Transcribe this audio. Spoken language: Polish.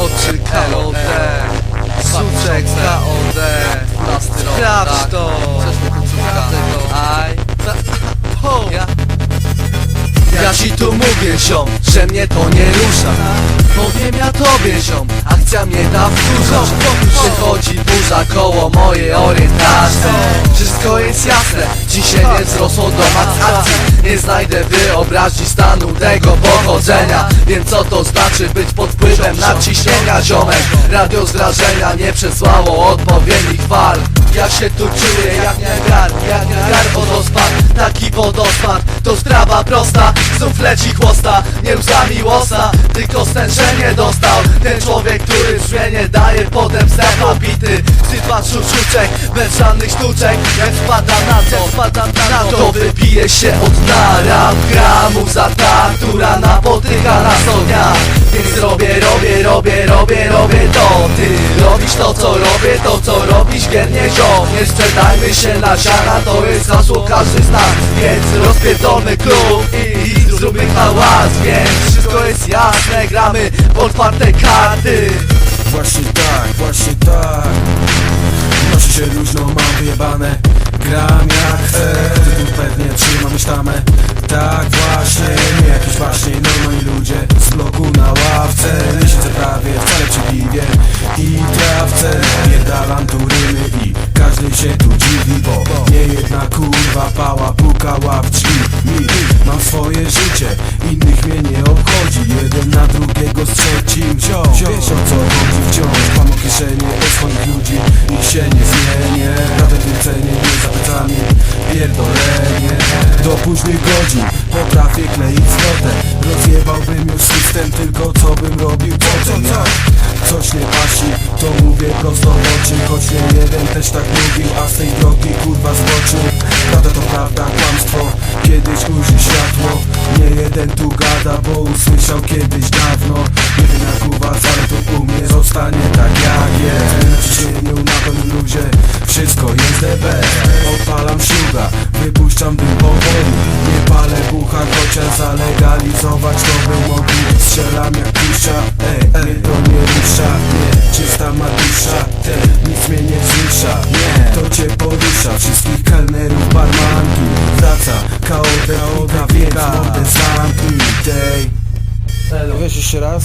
Plasty KOD Suczek z KOD Sprawdź tak. to Przeszło końcówka. Aj. Ho! Ja. Ja ci tu mówię ziom, że mnie to nie rusza. Powiem ja tobie ziom, akcja mnie da wkurza Przychodzi burza koło mojej orientacji. Wszystko jest jasne, dzisiaj nie wzrosło do Nie znajdę wyobraźni stanu tego pochodzenia. Wiem co to znaczy być pod wpływem nadciśnienia ziomek. Radio z wrażenia nie przesłało odpowiednich fal. Ja się tu czuję jak Niagar, jak Niagar wodospad. Taki wodospad, to sprawa prosta. Znów leci chłosta, nie łza miłosna Tylko stężenie dostał. Ten człowiek, który brzmienie daje Potem sen obity Sypa szuszuczek, bez żadnych sztuczek Jak wpada na to, wpada na to To wypije się od dna Rap gra muza ta, która napotyka na co dnia Więc robię, robię, robię, robię, robię to. Ty robisz to co robię, to co robisz wiernie ziom Nie sprzedajmy się na ziara, to jest hasło każdy z nas. Więc rozpierdolmy klub i, i zróbmy hałas. Więc wszystko jest jasne, gramy w otwarte karty. Właśnie tak, właśnie tak Noszę się luźno, mam wyjebane. Gram jak chcę. Ty tu pewnie trzymamy sztamę Tak właśnie, nie jakiś właśnie normalni ludzie Z bloku na ławce. Miesiące prawie, wcale przy I trawce. Pierdalam tu rymy i każdy się tu dziwi Bo nie jedna kurwa pała pukała w drzwi. Mi, mam swoje życie Do późnych godzin. Potrafię kleić zwrotę. Rozjebałbym już system Tylko co bym robił potem? Ja Coś nie pasi, to mówię prosto w oczy. Choć nie jeden też tak mówił A z tej drogi kurwa zboczył. Prawda to prawda, kłamstwo. Kiedyś ujrzy światło. Nie jeden tu gada, bo usłyszał kiedyś dawno. Nie wiem jak u was, ale to u mnie zostanie tak jak jest. Ciśnieniu, na pełnym luzie Wszystko jest DB Odpalam śluga, wypuszczam dym powoli Nie palę bucha, chociaż zalegalizować to by mogli Strzelam jak pisza, ej, mnie to nie rusza Nie, czysta ma dusza, te, nic mnie nie wzrusza Nie, to cię porusza, wszystkich kelnerów, barmanki. Wraca, KOD, oda, więc mordę zamknij, tej. Wiesz jeszcze raz?